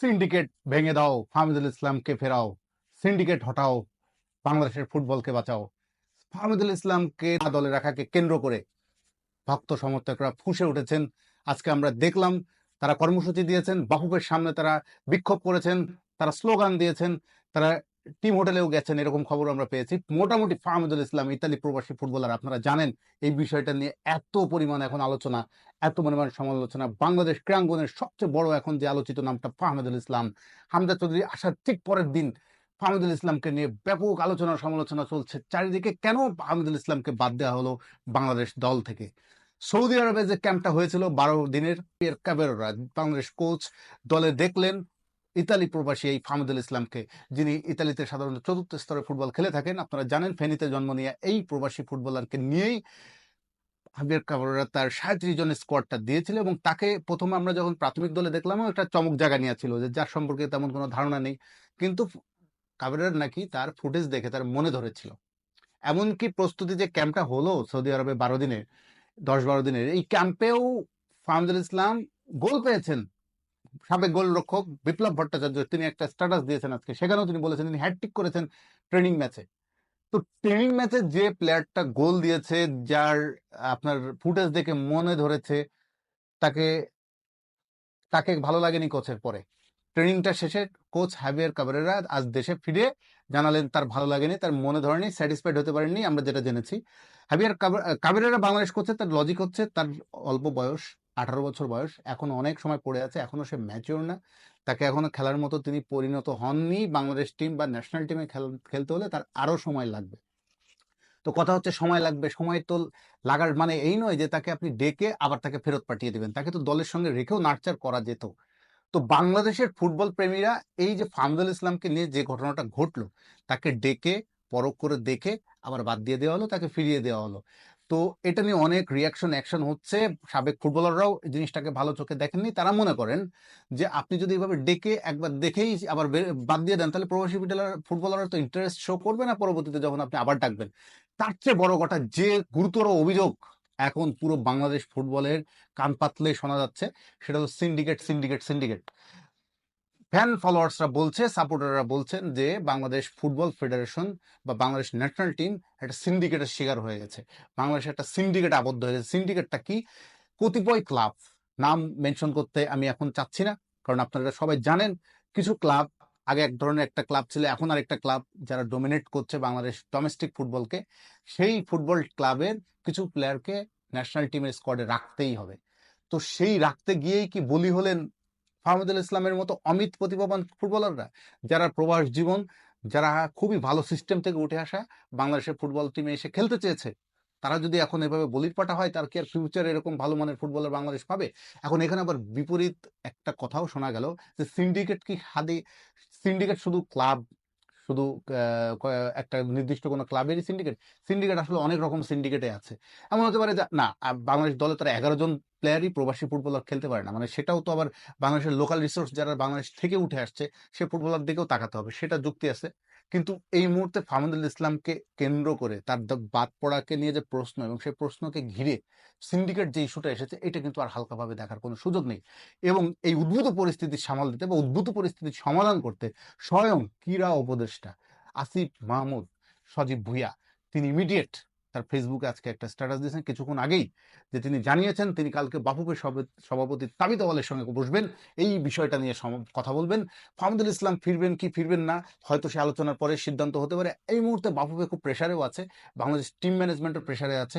Syndicate ভেঙে দাও, ফাহমিদুল ইসলামকে ফেরাও সিন্ডিকেট হটাও, বাংলাদেশের ফুটবলকে বাঁচাও। ফাহমিদুল ইসলামকে দলে রাখাকে কেন্দ্র করে ভক্ত সমর্থকরা ফুঁসে উঠেছেন। আজকে আমরা দেখলাম, তারা কর্মসূচি দিয়েছেন, বাহুবের সামনে তারা বিক্ষোভ করেছেন, তারা স্লোগান দিয়েছেন, তারা টিম হোটেলেও গেছেন, এরকম খবর আমরা পেয়েছি। মোটামুটি ফাহমিদুল ইসলাম, ইতালি প্রবাসী ফুটবলার, আপনারা জানেন এই বিষয়টা নিয়ে এত পরিমাণ এখন আলোচনা, এত পরিমাণ সমালোচনা। বাংলাদেশ ক্রীড়াঙ্গনের সবচেয়ে বড় এখন যে আলোচিত নামটা ফাহমিদুল ইসলাম হামদা চৌধুরী আসার ঠিক পরের দিন ফাহমিদুল ইসলামকে নিয়ে ব্যাপক আলোচনা, সমালোচনা চলছে। চারিদিকে কেন ফাহমিদুল ইসলামকে বাদ দেওয়া হলো বাংলাদেশ দল থেকে? সৌদি আরবে যে ক্যাম্পটা হয়েছিল বারো দিনের ক্যাবেরোরা বাংলাদেশ কোচ দলে দেখলেন ইতালি প্রবাসী এই ফাহমিদুল ইসলামকে, যিনি ইতালিতে সাধারণত চতুর্থ স্তরে ফুটবল খেলে থাকেন। আপনারা জানেন ফেনীতে জন্ম নিয়ে এই প্রবাসী ফুটবলারকে নিয়েই হাবিয়ার কাবরেরা তার সাঁত্রিশ জনের স্কোয়াডটা দিয়েছিল এবং তাকে প্রথমে আমরা যখন প্রাথমিক দলে দেখলাম, একটা চমক জায়গা নিয়েছিল যে যার সম্পর্কে তেমন কোনো ধারণা নেই। কিন্তু কাবরেরার নাকি তার ফুটেজ দেখে তার মনে ধরেছিল। এমনকি প্রস্তুতি যে ক্যাম্পটা হলো সৌদি আরবে বারো দিনের, দশ বারো দিনের, এই ক্যাম্পেও ফাহমদুল ইসলাম গোল পেয়েছেন। সাবেক গোলরক্ষক বিপ্লব ভট্টাচার্য, তিনি একটা স্ট্যাটাস দিয়েছেন আজকে। সেখানেও তিনি বলেছেন, তিনি হ্যাট্রিক করেছেন ট্রেনিং ম্যাচে তো ট্রেনিং ম্যাচে যে প্লেয়ারটা গোল দিয়েছে, যার, আপনার ফুটেজ দেখে মনে ধরেছে, তাকে তাকে ভালো লাগেনি কোচের পরে। ট্রেনিংটা শেষে কোচ হ্যাভিয়ার কাবারেরা আজ দেশে ফিরে জানালেন, তার ভালো লাগেনি, তার মনে ধরেনি স্যাটিসফাইড হতে পারেননি, আমরা যেটা জেনেছি। হ্যাভিয়ার কাবেরেরা বাংলাদেশ করছে, তার লজিক হচ্ছে, তার অল্প বয়স আঠারো বছর বয়স, এখন অনেক সময় পড়ে আছে এখনও সে ম্যাচিওর না। তাকে এখনও খেলার মতো তিনি পরিণত হননি। বাংলাদেশ টিম বা ন্যাশনাল টিমে খেলতে হলে তার আরও সময় লাগবে। তো কথা হচ্ছে সময় লাগবে, সময় তো লাগার মানে এই নয় যে তাকে আপনি ডেকে আবার তাকে ফেরত পাঠিয়ে দেবেন। তাকে তো দলের সঙ্গে রেখেও নার্চার করা যেত। তো বাংলাদেশের ফুটবল প্রেমীরা এই যে ফামদুল ইসলামকে নিয়ে যে ঘটনাটা ঘটলো, তাকে ডেকে, পরখ করে দেখে আবার বাদ দিয়ে দেওয়া হলো, তাকে ফিরিয়ে দেওয়া হলো। তো এটা নিয়ে অনেক রিয়াকশন অ্যাকশন হচ্ছে। সাবেক ফুটবলাররাও জিনিসটাকে ভালো চোখে দেখেননি। তারা মনে করেন যে আপনি যদি এভাবে ডেকে একবার দেখেই আবার বাদ দিয়ে দেন, তাহলে প্রবাসী বিদ্যালয়ের ফুটবলাররা তো ইন্টারেস্ট শো করবে না পরবর্তীতে যখন আপনি আবার ডাকবেন। তার চেয়ে বড় কথা, যে গুরুতর অভিযোগ এখন পুরো বাংলাদেশ ফুটবলের কান পাতলে শোনা যাচ্ছে, সেটা হলো সিন্ডিকেট সিন্ডিকেট সিন্ডিকেট ফ্যান ফলোয়ার্সরা বলছে সাপোর্টাররা বলছেন যে বাংলাদেশ ফুটবল ফেডারেশন বা বাংলাদেশ ন্যাশনাল টিম একটা সিন্ডিকেটের শিকার হয়ে গেছে। বাংলাদেশ একটা সিন্ডিকেট আবদ্ধ হয়ে গেছে। সিন্ডিকেটটা কি? কতিপয় ক্লাব নাম মেনশন করতে আমি এখন চাচ্ছি না, কারণ আপনারা সবাই জানেন, কিছু ক্লাব আগে এক ধরনের একটা ক্লাব ছিল, এখন আর একটা ক্লাব যারা ডোমিনেট করছে বাংলাদেশ ডোমেস্টিক ফুটবলকে সেই ফুটবল ক্লাবের কিছু প্লেয়ারকে ন্যাশনাল টিমের স্কোয়াডে রাখতেই হবে। তো সেই রাখতে গিয়েই কি বলি হলেন ফাহমুদুল ইসলামের মতো অমিত প্রতিভাবান ফুটবলাররা, যারা প্রবাস জীবন, যারা খুবই ভালো সিস্টেম থেকে উঠে আসা বাংলাদেশের ফুটবল টিমে এসে খেলতে চেয়েছে, তারা যদি এখন এভাবে বলির পাটা হয়, তার কি আর ফিউচার এরকম ভালো মানের ফুটবলার বাংলাদেশ পাবে? এখন এখানে আবার বিপরীত একটা কথাও শোনা গেল যে সিন্ডিকেট কি হাদে সিন্ডিকেট শুধু ক্লাব শুধু একটা নির্দিষ্ট কোনো ক্লাবেরই সিন্ডিকেট সিন্ডিকেট আসলে অনেক রকম সিন্ডিকেটে আছে। এমন হতে পারে না বাংলাদেশ দলে তারা এগারো জন প্লেয়ারই প্রবাসী ফুটবলার খেলতে পারে না। মানে সেটাও তো আবার বাংলাদেশের লোকাল রিসোর্স যারা বাংলাদেশ থেকে উঠে আসছে, সে ফুটবলার দিকেও তাকাতে হবে। সেটা যুক্তি আছে। কিন্তু এই মুহূর্তে ফাহমুদুল ইসলামকে কেন্দ্র করে তার বাদ পড়াকে নিয়ে যে প্রশ্ন এবং সেই প্রশ্নকে ঘিরে সিন্ডিকেট যে ইস্যুটা এসেছে, এটা কিন্তু আর হালকাভাবে দেখার কোনো সুযোগ নেই। এবং এই উদ্ভূত পরিস্থিতি সামাল দিতে বা উদ্ভূত পরিস্থিতি সমাধান করতে স্বয়ং ক্রীড়া উপদেষ্টা আসিফ মাহমুদ, সজীব ভুইয়া, তিনি ইমিডিয়েট তার ফেসবুকে আজকে একটা স্ট্যাটাস দিয়েছেন কিছুক্ষণ আগেই, যে তিনি জানিয়েছেন তিনি কালকে বাফুকের সভাপতি তাবিত আওয়ালের সঙ্গে বসবেন। এই বিষয়টা নিয়ে কথা বলবেন। ফাহমুদুল ইসলাম ফিরবেন কি ফিরবেন না, হয়তো সে আলোচনার পরে সিদ্ধান্ত হতে পারে। এই মুহূর্তে বাফুকে খুব প্রেশারেও আছে, বাংলাদেশ টিম ম্যানেজমেন্টের প্রেশারে আছে।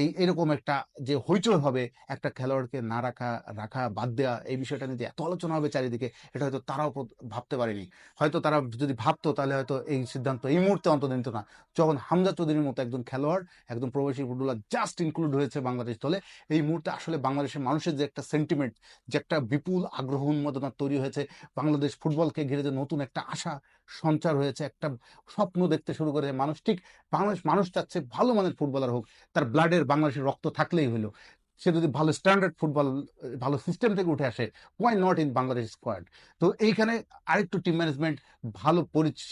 এই, এরকম একটা যে হইচই হবে একটা খেলোয়াড়কে না রাখা রাখা বাদ দেওয়া এই বিষয়টা নিয়ে এত আলোচনা হবে চারিদিকে, এটা হয়তো তারাও ভাবতে পারেনি। হয়তো তারা যদি ভাবতো তাহলে হয়তো এই সিদ্ধান্ত এই মুহূর্তে অন্তত নিত না। যখন হামজা চৌধুরীর মতো একজন খেলোয়াড় একদম প্রবাসী ফুটবলার জাস্ট ইনক্লুড হয়েছে বাংলাদেশ দলে। এই মুহূর্তে আসলে বাংলাদেশের মানুষের যে একটা সেন্টিমেন্ট যে একটা বিপুল আগ্রহ উন্মাদনা তৈরি হয়েছে, বাংলাদেশ ফুটবলকে ঘিরে যে নতুন একটা আশা সঞ্চার হয়েছে, একটা স্বপ্ন দেখতে শুরু করেছে মানুষ। ঠিক বাংলাদেশ, মানুষ চাচ্ছে ভালো মানের ফুটবলার হোক, তার ব্লাডের বাংলাদেশের রক্ত থাকলেই হলো। সে যদি ভালো স্ট্যান্ডার্ড ফুটবল ভালো সিস্টেম থেকে উঠে আসে why not in Bangladesh squad তো এইখানে আরেকটু টিম ম্যানেজমেন্ট ভালো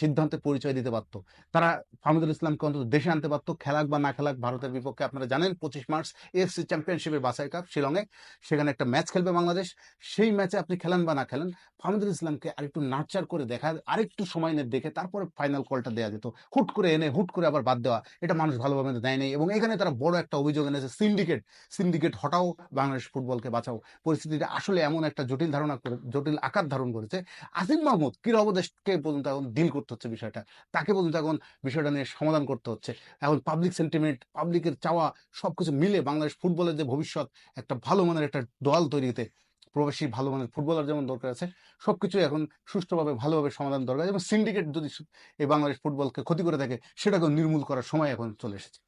সিদ্ধান্তে পরিচয় দিতে পারতো। তারা ফাহমিদুল ইসলামকে অন্তত দেশে আনতে পারতো, খেলাক বা না খেলাক ভারতের বিপক্ষে আপনারা জানেন, পঁচিশ মার্চ এএফসি চ্যাম্পিয়নশিপের বাছাই কাপ শিলংয়ে। সেখানে একটা ম্যাচ খেলবে বাংলাদেশ। সেই ম্যাচে আপনি খেলেন বা না খেলেন, ফাহমিদুল ইসলামকে আরেকটু নার্চার করে দেখা, আরেকটু সময় নিয়ে দেখে, তারপরে ফাইনাল কলটা দেওয়া যেত। হুট করে এনে, হুট করে আবার বাদ দেওয়া, এটা মানুষ ভালোভাবে দেয় নাই। এবং এখানে তারা বড় একটা অভিযোগ এনেছে সিন্ডিকেট সিন্ডিকেট হটাও বাংলাদেশ ফুটবলকে বাঁচাও। পরিস্থিতিটা আসলে এমন একটা জটিল ধারণা করে, জটিল আকার ধারণ করেছে। আসিফ মাহমুদ কির অবদেশকে পর্যন্ত এখন ডিল করতে হচ্ছে বিষয়টা? তাকে পর্যন্ত এখন বিষয়টা নিয়ে সমাধান করতে হচ্ছে। এখন পাবলিক সেন্টিমেন্ট পাবলিকের চাওয়া সবকিছু মিলে বাংলাদেশ ফুটবলের যে ভবিষ্যৎ, একটা ভালো মানের একটা দল তৈরিতে প্রবাসী ভালো মানের ফুটবলার যেমন দরকার আছে, সবকিছু এখন সুষ্ঠুভাবে, ভালোভাবে সমাধান দরকার। এবং সিন্ডিকেট যদি এই বাংলাদেশ ফুটবলকে ক্ষতি করে থাকে সেটাকে নির্মূল করার সময় এখন চলে এসেছে।